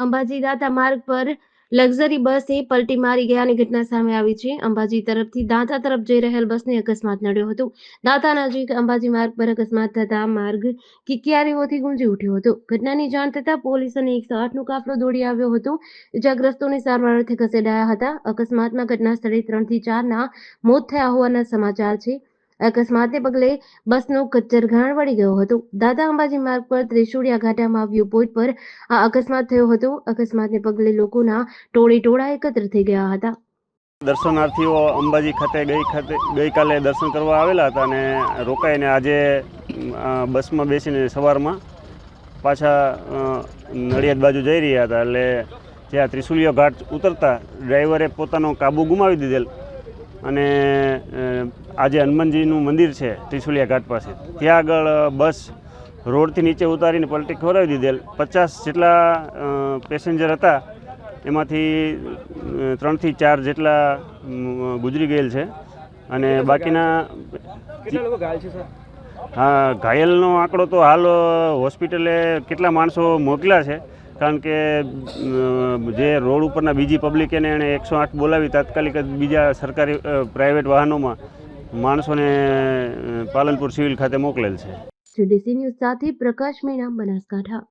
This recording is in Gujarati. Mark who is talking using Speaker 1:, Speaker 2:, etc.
Speaker 1: અંબાજી દાંતા માર્ગ પર લક્ઝરી બસે પલટી મારી ગયાની ઘટના સામે આવી છે. અંબાજી તરફથી દાંતા તરફ જઈ રહેલ બસને અકસ્માત નડ્યો હતો. દાંતા નજીક અંબાજી માર્ગ પર અકસ્માત થતા માર્ગ કિકિયારીઓથી ગુંજી ઉઠ્યો હતો. ઘટનાની જાણ થતાં પોલીસ અને એકસો આઠનો કાફલો દોડી આવ્યો હતો. ઇજાગ્રસ્તોને સારવાર અર્થે ખસેડાયા હતા. અકસ્માતમાં ઘટના સ્થળે ત્રણથી ચારના મોત થયા હોવાના સમાચાર છે. અકસ્માતને પગલે બસનો કચ્ચર ઘાણ વળી ગયો હતો. દાદા અંબાજી માર્ગ પર ત્રિશુળિયા ઘાટામાં વ્યૂ પોઈન્ટ પર આ અકસ્માત થયો હતો. અકસ્માતને પગલે લોકોના ટોળે ટોળા એકત્ર થઈ ગયા હતા.
Speaker 2: દર્શનાર્થીઓ અંબાજી ખાતે ગઈ ખાતે ગઈકાલે દર્શન કરવા આવેલા હતા અને રોકાઈને આજે બસમાં બેસીને સવારમાં પાછા નડિયાદ બાજુ જઈ રહ્યા હતા. એટલે જ્યાં ત્રિશુલિયો ઘાટ ઉતરતા ડ્રાઈવરે પોતાનો કાબુ ગુમાવી દીધેલ. અને આજે હનુમાનજીનું મંદિર છે ત્રિશુલિયા ઘાટ પાસે. ત્યાં આગળ બસ રોડથી નીચે ઉતારીને પલટી ખવડાવી દીધેલ. પચાસ જેટલા પેસેન્જર હતા. એમાંથી ત્રણથી ચાર જેટલા ગુજરી ગયેલ છે. અને બાકીના હા, ઘાયલનો આંકડો તો હાલ હોસ્પિટલે કેટલા માણસો મોકલ્યા છે? કારણ કે જે રોડ ઉપરના બીજી પબ્લિક એને એણે એકસો આઠ બોલાવી, તાત્કાલિક જ બીજા સરકારી પ્રાઇવેટ વાહનોમાં માણસોને પાલનપુર સિવિલ ખાતે મોકલેલ છે.
Speaker 1: સીડીસી ન્યૂઝ સાથે પ્રકાશ મીણા, બનાસકાંઠા.